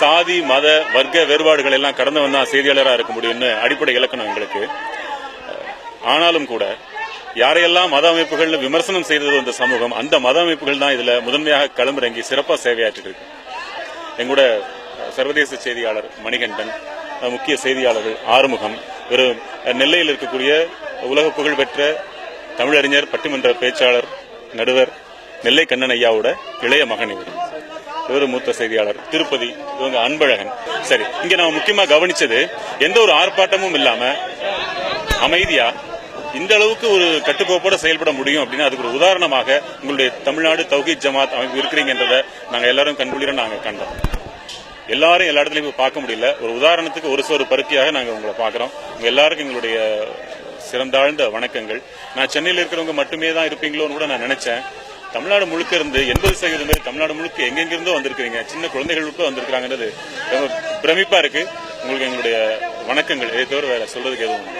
சாதி மத வர்க்க வேறுபாடுகள் எல்லாம் கடந்து வந்தால் செய்தியாளராக இருக்க முடியும்னு அடிப்படை இலக்கணம் எங்களுக்கு. ஆனாலும் கூட யாரையெல்லாம் மத அமைப்புகள் விமர்சனம் செய்தது இந்த சமூகம் அந்த மத அமைப்புகள் தான் இதில் முதன்மையாக களமிறங்கி சிறப்பாக சேவையாற்றிட்டு இருக்கு. எங்கூட சர்வதேச செய்தியாளர் மணிகண்டன் முக்கிய செய்தியாளர்கள் ஆறுமுகம் ஒரு நெல்லையில் இருக்கக்கூடிய உலக புகழ்பெற்ற தமிழறிஞர் பட்டிமன்ற பேச்சாளர் நடுவர் நெல்லை கண்ணன் ஐயாவோட இளைய மகன் இவர். இவர் மூத்த செய்தியாளர். திருப்பதி இவங்க அன்பழகன். சரி இங்க நம்ம முக்கியமா கவனிச்சது எந்த ஒரு ஆர்ப்பாட்டமும் இல்லாம அமைதியா இந்த அளவுக்கு ஒரு கட்டுக்கோப்போட செயல்பட முடியும் அப்படின்னு அதுக்கு ஒரு உதாரணமாக உங்களுடைய தமிழ்நாடு தௌஹீத் ஜமாத் அமைப்பு இருக்கிறீங்கன்றத நாங்க எல்லாரும் கண்குளிர நாங்க கண்டோம். எல்லாரும் எல்லா இடத்துலயும் போய் பார்க்க முடியல. ஒரு உதாரணத்துக்கு ஒரு சோறு பருத்தியாக நாங்க உங்களை பார்க்கறோம். எல்லாருக்கும் எங்களுடைய சிறந்தாழ்ந்த வணக்கங்கள். நான் சென்னையில் இருக்கிறவங்க மட்டுமே தான் இருப்பீங்களோன்னு கூட நான் நினைச்சேன். தமிழ்நாடு முழுக்க இருந்து எண்பது சதவீதம் பேர் தமிழ்நாடு முழுக்க எங்கெங்கிருந்தோ வந்திருக்கிறீங்க சின்ன குழந்தைகள் உட்பட வந்திருக்கிறாங்கன்றது ரொம்ப பிரமிப்பா இருக்கு உங்களுக்கு எங்களுடைய வணக்கங்கள் இதை தவிர வேற சொல்றதுக்கு எதுவும் இல்லை.